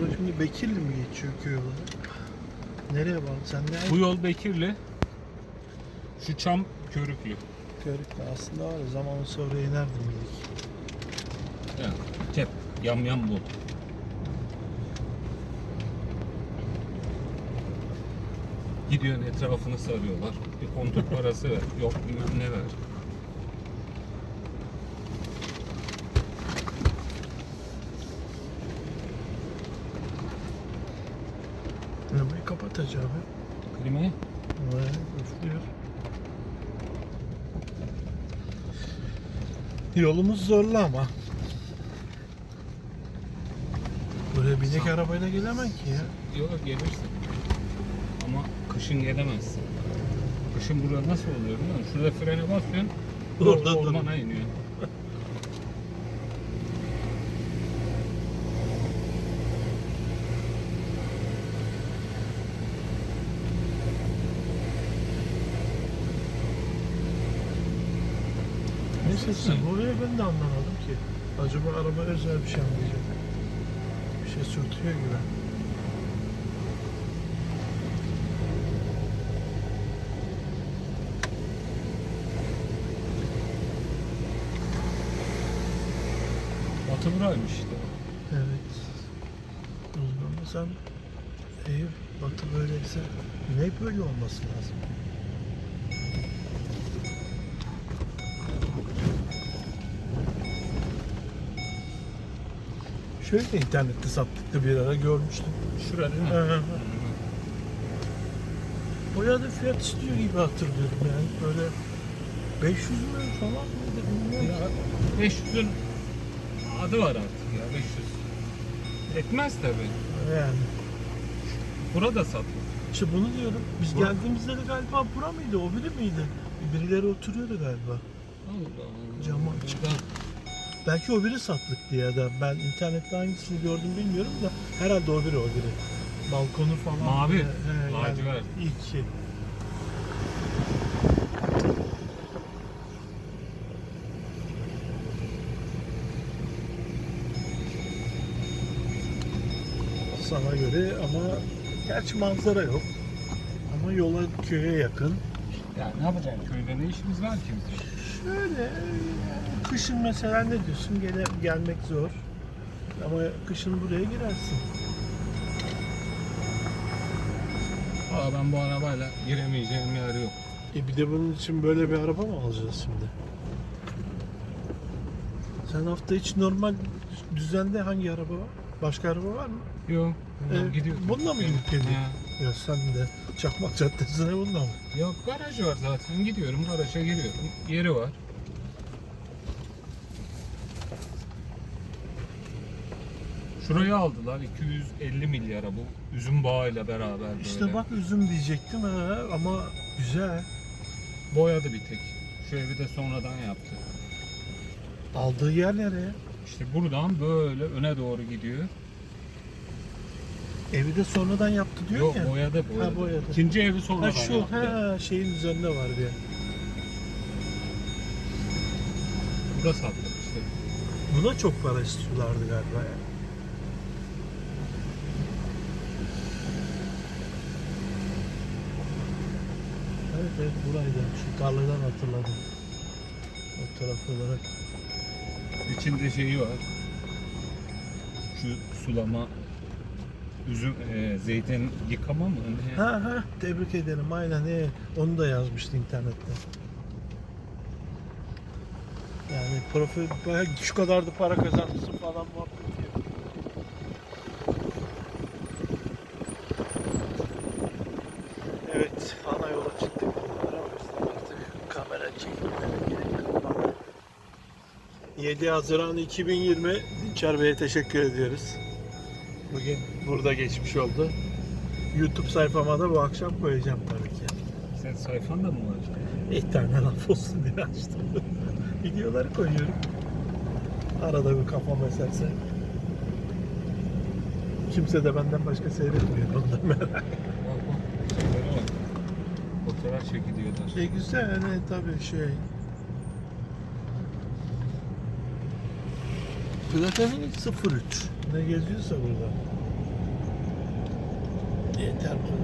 Burası şimdi Bekirli mi geçiyor köy? Nereye bağlı? Sen ne? Bu yol Bekirli. Şu çam körüklü. Körükle aslında var ya zamanı sonra inerdim dedik. Yani tep, yam yam bu. Gidiyorsun etrafını sarıyorlar. Bir kontur parası ver. Yok bilmem ne ver. Kapat Hacı abi. Klimayı Vay, üflüyor. Yolumuz zorlu ama. Buraya binek Sağ- arabayla gelemem ki ya. yok gelirsin. Ama kışın gelemezsin. Kışın burada nasıl oluyor biliyor musun? Şurada frene basıyorsun. Orada ormana duruyor. sesi? Buraya ben de anlamadım ki. Acaba araba özel bir şey mi diyecek? Bir şey sürtüyor gibi. Batı buraymış işte. Evet. O zaman sen iyi batı böyleyse ne böyle olması lazım? Şöyle internette sattıkta bir ara görmüştüm. Şurada değil mi? Hı da fiyat istiyor gibi hatırlıyorum yani böyle 500 mü falan mıydı bilmiyorum. Ya 500'ün adı var artık ya 500. Etmez tabi. Yani Burada satılır. işte bunu diyorum. Biz Bura- geldiğimizde de galiba bura mıydı o biri miydi? Birileri oturuyordu galiba. Camı açık. Belki o biri satlıktı ya da ben internette hangisini gördüm bilmiyorum da herhalde o biri o biri. Balkonu falan. Mavi, He, he, yani lacivert. ilk şey. Sana göre ama gerçi manzara yok. Ama yola köye yakın. Ya ne yapacaksın köyde ne işimiz var ki bizim? Şöyle yani kışın mesela ne diyorsun gele, gelmek zor. Ama kışın buraya girersin. Aa ben bu arabayla giremeyeceğim yer yok. E bir de bunun için böyle bir araba mı alacağız şimdi? Sen hafta içi normal düzende hangi araba var? Başka araba var mı? Yok. Ee, gidiyor. bununla mı gidip geliyor? Ya sen de Çakmak Caddesi'ne bununla mı? Yok garaj var zaten. Gidiyorum garaja giriyorum. Yeri var. Şurayı aldılar 250 milyara bu üzüm bağıyla beraber böyle. İşte bak üzüm diyecektim ha ama güzel. Boyadı bir tek. Şu evi de sonradan yaptı. Aldığı yer nereye? İşte buradan böyle öne doğru gidiyor. Evi de sonradan yaptı diyor Yok ya. boyadı boyadı. boyadı. İkinci evi sonradan Ha şu yaptı. ha şeyin üzerinde var bir. Burada sattık işte. Buna çok para istiyorlardı galiba ya. Evet evet buraydı. Şu tarladan hatırladım. O taraf olarak. İçinde şeyi var. Şu sulama üzüm e, zeytin yıkama mı? Ne? Ha ha tebrik ederim aynen he. Onu da yazmıştı internette. Yani profil bayağı şu kadar da para kazanırsın falan muhabbet diyor. Evet ana yola çıktık. Kamera çekmeye gerek. 7 Haziran 2020 Dinçer Bey'e teşekkür ediyoruz. Bugün burada geçmiş oldu. YouTube sayfama da bu akşam koyacağım tabii ki. Sen sayfan da mı var? Bir tane laf olsun diye açtım. Videoları koyuyorum. Arada bir kafam eserse. Kimse de benden başka seyretmiyor. Ondan merak. Fotoğraf çekiliyorlar. Şey güzel hani tabii şey. çıkıyor zaten 03. Ne geziyorsa burada. Yeter bu.